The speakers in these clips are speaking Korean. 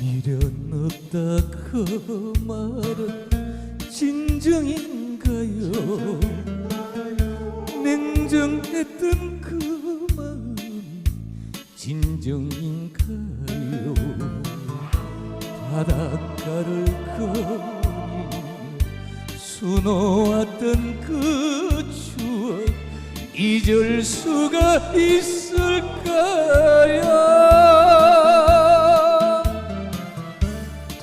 미련 없다 그 말은 진정인가요? 냉정했던 그 진정인가요 바닷가를 거니 수놓았던 그 추억 잊을 수가 있을까요?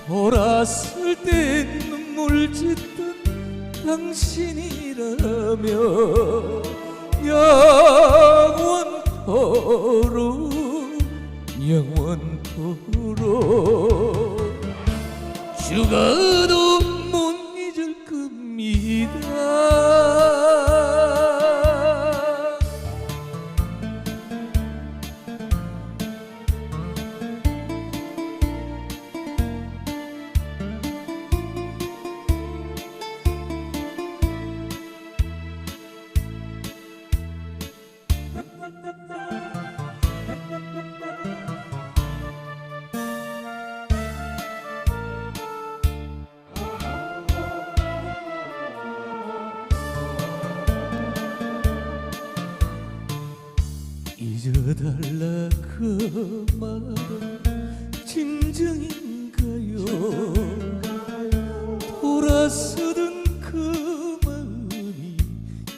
돌았을 때 눈물 짓던 당신이라며 영원토록 영원토록 죽어도 못 잊을 겁니다 잊어달라 그 말은 진정인가요? 돌아서던 그 마음이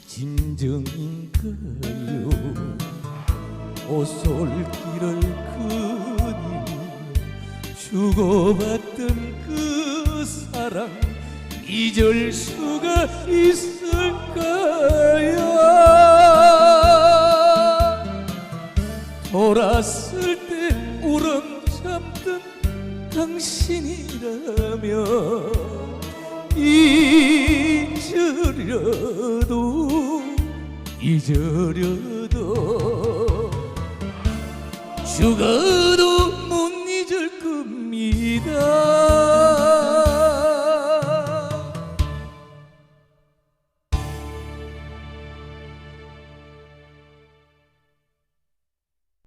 진정인가요? 옷솔길을 그니 주고받던 그 사랑 잊을 수가 있을까요 돌았을 때 울음 참던 당신이라며 잊으려도 잊으려도 죽어도